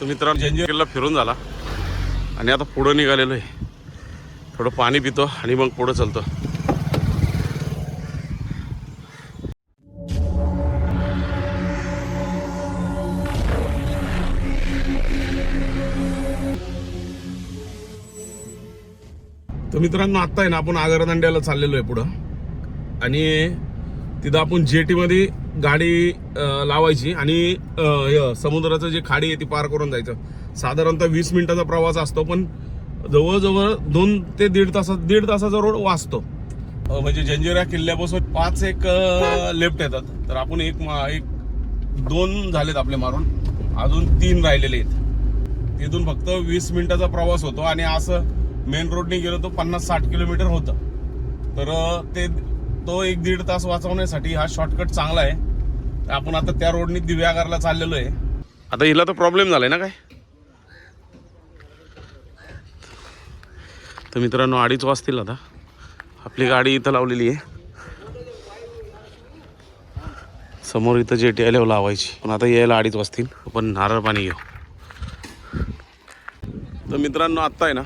तर मित्रांनो जंजिरला फिरून झाला. आणि आता पुढं निघालेलो आहे. थोडं पाणी पितो आणि मग पुढं चालतो. तर मित्रांनो आत्ता आहे ना आपण आगरदांड्याला चाललेलो आहे पुढं. आणि तिथं आपण जेटीमध्ये गाडी लावायची आणि हे समुद्राचं जे खाडी आहे ती पार करून जायचं. साधारणतः वीस मिनिटाचा प्रवास असतो पण जवळजवळ दोन ते दीड तासात दीड तासाचा रोड वाचतो. म्हणजे जंजिरा किल्ल्यापासून पाच एक लेफ्ट येतात. तर आपण एक मा- एक दोन झालेत आपले मारून. अजून तीन राहिलेले आहेत. तिथून फक्त वीस मिनिटाचा प्रवास होतो आणि असं मेन रोडने गेलो तो पन्नास साठ किलोमीटर होतं. तर ते तो एक दीड तास वाचवण्यासाठी हा शॉर्टकट चांगला आहे. तर आपण आता त्या रोडने दिव्यागारला चाललेलो आहे. आता हिला तर प्रॉब्लेम झालाय ना काय? तर मित्रांनो अडीच वाजतील आता. आपली गाडी इथं लावलेली आहे. समोर इथं जेटी आल्यावर लावायची. पण आता यायला अडीच वाजतील. आपण नारळ पाणी घेऊ. तर मित्रांनो आत्ता आहे ना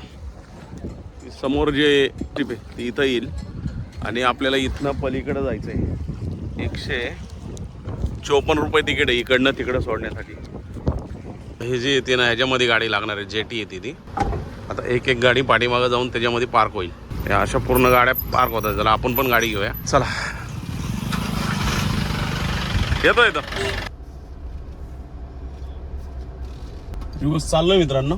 समोर जे ट्रिप आहे ती इथं येईल. आणि आपल्याला इथनं पलीकडं जायचं आहे एकशे चोपन्न रुपये तिकीट आहे इकडनं तिकडं सोडण्यासाठी. हे जे येते ना ह्याच्यामध्ये गाडी लागणार आहे जेटी येते ती. आता एक एक गाडी पाठीमागं जाऊन त्याच्यामध्ये पार्क होईल. या अशा पूर्ण गाड्या पार्क होतात. चला आपण पण गाडी घेऊया. चला. येतो येतो दिवस चाललोय मित्रांनो.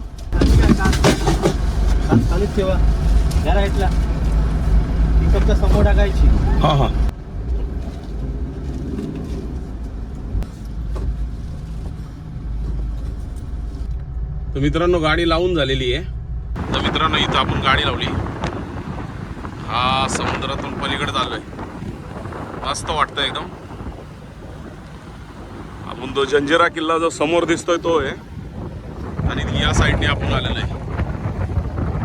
चालूच ठेवा. या फक्त समोर टाकायची. हा हा. तर मित्रांनो गाडी लावून झालेली आहे. तर मित्रांनो इथं आपण गाडी लावली. हा समुद्रातून पलीकडे चाललोय. मस्त वाटतं एकदम. आपण तो जंजिरा किल्ला जो समोर दिसतोय तो आहे. आणि या साईडने आपण आलेलो आहे.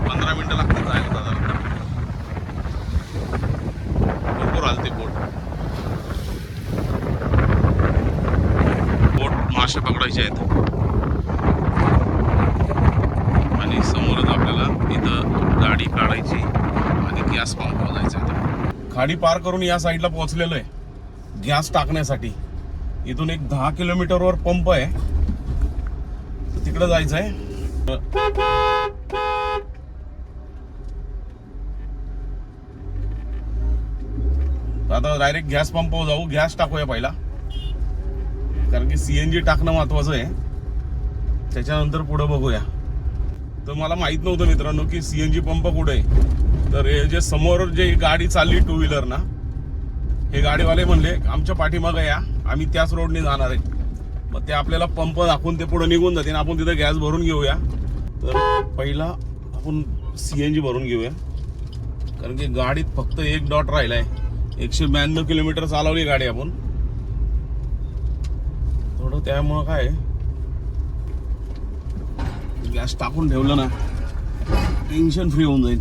पंधरा मिनिटं लागतात जायला साधारण आलं ते बोट. बोट मासे पकडायचे आहेत. आणि समोरच आपल्याला इथं गाडी काढायची आणि गॅस पंपावर जायचं आहे. खाडी पार करून या साईडला पोहोचलेलो आहे. गॅस टाकण्यासाठी. इथून एक दहा किलोमीटरवर पंप आहे. तिकडं जायचं आहे आता डायरेक्ट गॅस पंपावर जाऊ गॅस टाकूया पहिला. कारण की सी एन जी टाकणं महत्वाचं आहे. त्याच्यानंतर पुढं बघूया. तर मला माहीत नव्हतं मित्रांनो की सी एन जी पंप कुठे आहे. तर हे जे समोर जे गाडी चालली टू व्हीलर ना हे गाडीवाले म्हणले आमच्या पाठीमागं या आम्ही त्याच रोडने जाणार आहे. मग ते आपल्याला पंप दाखवून ते पुढे निघून जाते आपण तिथं गॅस भरून घेऊया. तर पहिला आपण सी एन जी भरून घेऊया. कारण की गाडीत फक्त एक डॉट राहिला आहे एकशे ब्याण्णव किलोमीटर चालवली गाडी आपण. थोडं त्यामुळं काय? गॅस टाकून ठेवलं ना टेन्शन फ्री होऊन जाईल.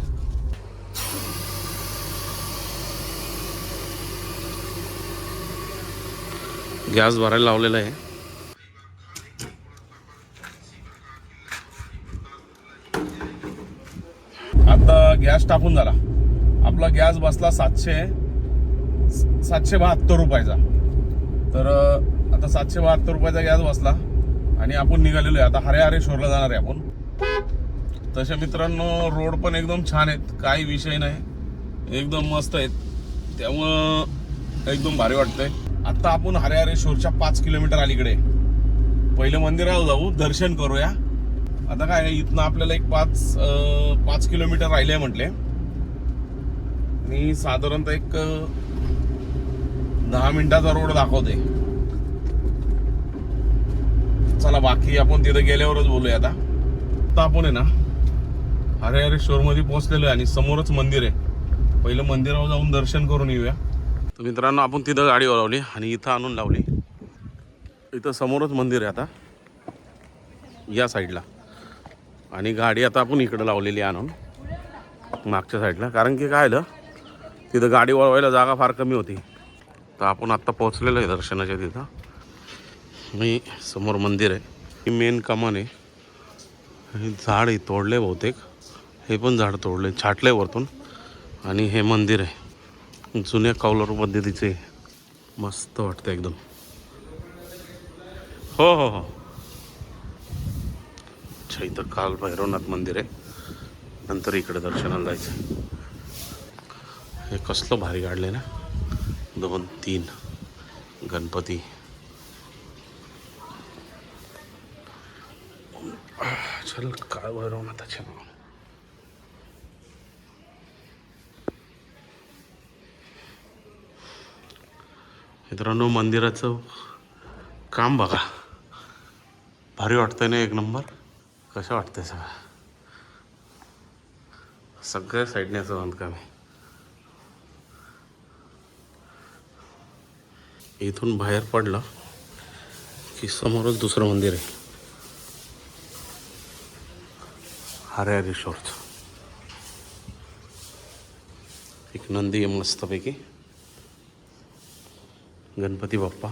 गॅस भरायला लावलेला आहे. आता गॅस टाकून झाला. आपला गॅस बसला सातशे. सातशे बहात्तर रुपयाचा. तर आता सातशे बहात्तर रुपयाचा गॅस बसला आणि आपण निघालेलो आहे आता हरे हरे शोरला जाणार आहे आपण. तसे मित्रांनो रोड पण एकदम छान आहेत. काही विषय नाही. एकदम मस्त आहेत. त्यामुळं एकदम भारी वाटतंय. आता आपण हरे हरे शोरच्या पाच किलोमीटर अलीकडे. पहिलं मंदिरावर जाऊ. दर्शन करूया. आता काय आहे, इथनं आपल्याला एक पाच पाच किलोमीटर राहिले म्हटले. आणि साधारणतः एक दहा मिनिटाचा रोड दाखवते. चला बाकी आपण तिथे गेल्यावरच बोलूया आता. आता आपण आहे ना हरे मध्ये पोहोचलेलो आहे आणि समोरच मंदिर आहे. पहिलं मंदिरावर जाऊन दर्शन करून येऊया. तर मित्रांनो आपण तिथं गाडी लावली आणि इथं आणून लावली. इथं समोरच मंदिर आहे आता या साईडला. आणि गाडी आता आपण इकडं लावलेली आहे आणून मागच्या साईडला. कारण की काय आलं तिथं गाडी वळवायला जागा फार कमी होती. तर आपण आत्ता पोहोचलेलो आहे दर्शनाच्या तिथं. मी समोर मंदिर आहे. ही मेन कमान आहे. हे झाड आहे तोडले बहुतेक. हे पण झाड तोडले छाटले वरतून. आणि हे मंदिर आहे. जुन्या कौलारू पद्धतीचे. मस्त वाटतं एकदम. हो हो हो. अच्छा इथं काल भैरवनाथ मंदिर आहे. नंतर इकडे दर्शनाला जायचं हे कसलं भारी काढले ना. दोन तीन. गणपती. चल काळ आता नाव मित्रांनो मंदिराचं काम बघा. भारी वाटतंय ना एक नंबर? कसं वाटतंय सगळं? सगळ्या साईडने असं बांधकाम आहे. इथून बाहेर पडला की समोरच दुसरं मंदिर आहे. हरे हरेश्वरचं एक नंदी आहे मस्तपैकी गणपती बाप्पा.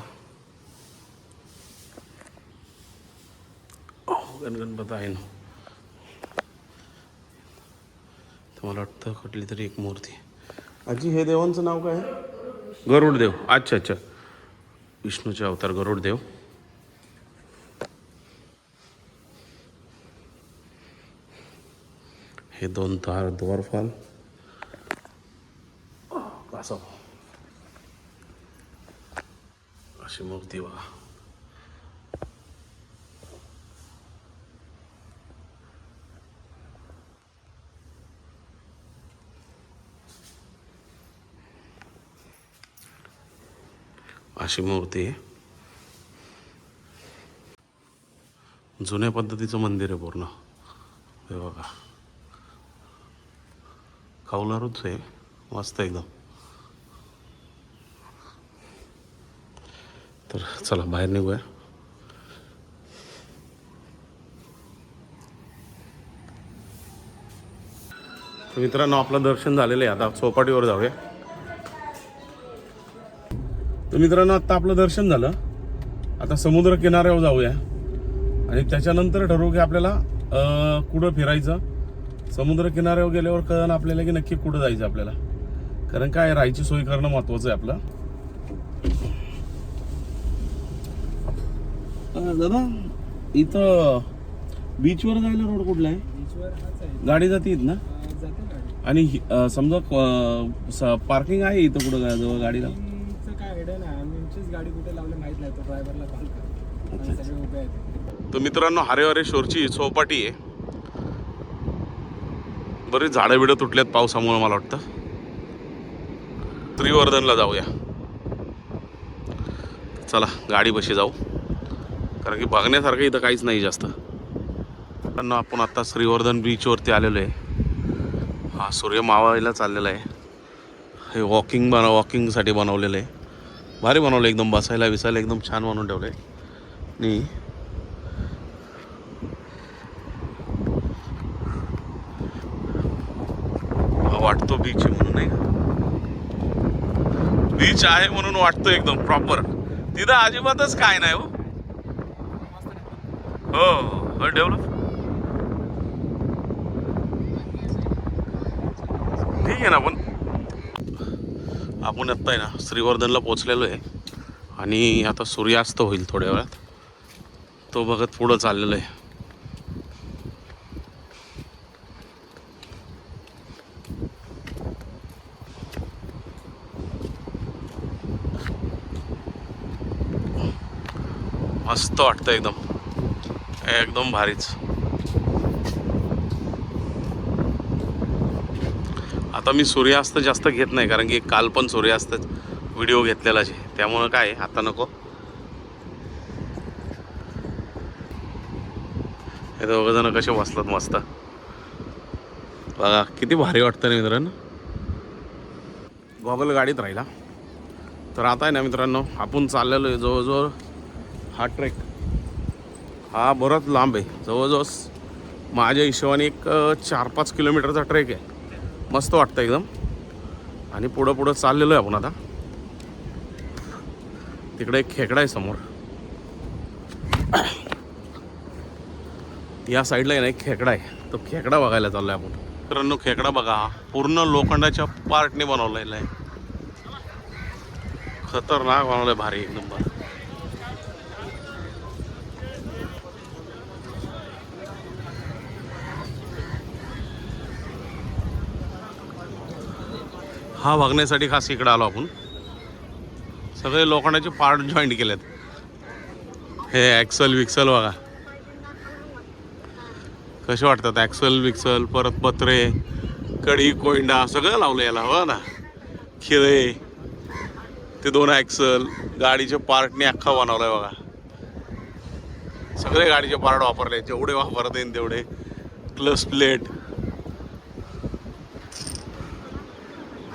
हो गण आहे ना. तर मला वाटतं कुठली तरी एक मूर्ती. आजी हे देवांचं नाव काय गरुड देव अच्छा अच्छा. विष्णूचे अवतार गरुड देव. हे दोन तार द्वारफाल असं अशी मूर्ती बघा अशी मूर्ती आहे. जुन्या पद्धतीचं मंदिर आहे पूर्ण. हे बघा. कौलारूच आहे. मस्त एकदम. तर चला बाहेर निघूया. तर मित्रांनो आपलं दर्शन झालेलं आहे. आता चौपाटीवर जाऊया. तर मित्रांनो आता आपलं दर्शन झालं. आता समुद्र किनाऱ्यावर जाऊया. आणि त्याच्यानंतर ठरवू की आपल्याला कुठं फिरायचं. समुद्र किनाऱ्यावर गेल्यावर कळलं आपल्याला की नक्की कुठं जायचं आपल्याला. कारण काय राहायची सोय करणं महत्वाचं आहे आपलं. दादा इथं बीचवर जायला रोड कुठला आहे? गाडी जाते ना जाते गाडी. आणि समजा पार्किंग आहे इथं कुठं जवळ गाडीला? गाडी कुठे लावली माहीत नाही तो ड्रायव्हरला कॉल कर. अच्छा, आणि सगळे उभे आहेत. तर मित्रांनो हरे हरेश्वरची चौपाटी आहे. बरीच झाडं बिडं तुटल्यात पावसामुळे मला वाटतं. त्रिवर्धनला जाऊया. चला गाडी बशी जाऊ. कारण की बघण्यासारखं इथं काहीच नाही जास्त. पण आपण आता श्रीवर्धन बीचवरती आलेलो आहे. हा सूर्य मावळायला चाललेला आहे. हे वॉकिंग बन वॉकिंगसाठी बनवलेलं आहे. भारी बनवलं एकदम बसायला विसायला एकदम छान बनवून ठेवलं आहे आणि वाटतो बीच म्हणून नाही बीच आहे म्हणून वाटतो एकदम प्रॉपर तिथं अजिबातच काय नाही हो. हो, हो डेव्हलप ठीक आहे ना आपण आपण आत्ता आहे ना श्रीवर्धनला पोचलेलो आहे. आणि आता सूर्यास्त होईल थोड्या वेळात. तो बघत पुढं चाललेलो आहे. मस्त वाटतं एकदम. एकदम भारीच. आता मी सूर्यास्त जास्त घेत नाही कारण की काल पण सूर्यास्त व्हिडिओ घेतलेलाच आहे. त्यामुळं काय आता नको. हे दोघं जण कसे बसतात मस्त. बघा किती भारी वाटतं ना मित्रांनो. गॉगल गाडीत राहिला. तर आता आहे ना मित्रांनो आपण चाललेलो आहे जवळजवळ हा ट्रेक. हा बराच लांब आहे. जवळजवळ माझ्या हिशोबाने एक चार पाच किलोमीटरचा ट्रेक आहे. मस्त वाटतं एकदम. आणि पुढं पुढं चाललेलो आहे आपण आता. तिकडे एक खेकडा आहे समोर. या साईडला आहे ना एक खेकडा आहे. तो खेकडा बघायला चाललो आहे आपण. मित्रांनो खेकडा बघा हा. पूर्ण लोखंडाच्या पार्टने बनवलेला आहे. खतरनाक बनवलं आहे भारी एक नंबर हा बघण्यासाठी खास इकडं आलो आपण. सगळे लोखंडाचे पार्ट जॉईंट केलेत. हे ॲक्सल विक्सल बघा. कसे वाटतात ॲक्सल विक्सल परत पत्रे कडी कोयंडा सगळं लावलं याला हो ना. खिळे ते दोन ॲक्सल गाडीचे पार्टने अख्खा बनवलाय बघा. सगळे गाडीचे पार्ट वापरले जेवढे वापरता येईल तेवढे. क्लस प्लेट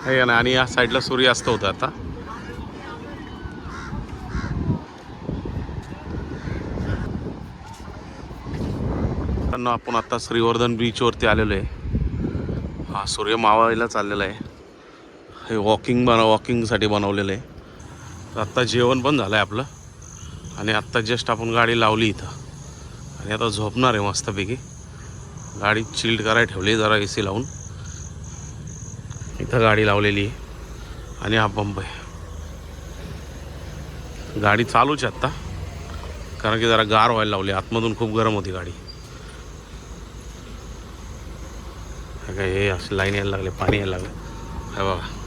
हे ना आणि या साईडला सूर्यास्त होता आता. मित्रांनो, आपण आता श्रीवर्धन बीचवरती आलेलो आहे. हा सूर्य मावायला चाललेला आहे. हे वॉकिंग बना वॉकिंगसाठी बनवलेलं आहे. तर आत्ता जेवण पण झालं आहे आपलं. आणि आत्ता जस्ट आपण गाडी लावली इथं. आणि आता झोपणार आहे मस्तपैकी. गाडी चिल्ड करायला ठेवली जरा ए सी लावून. इथं गाडी लावलेली आहे. आणि हा पंप आहे. गाडी चालूच आहे आत्ता कारण की जरा गार व्हायला लावली. आतमधून खूप गरम होती गाडी. हे काय हे असं लाईन यायला लागले पाणी यायला लागले. हे बघा.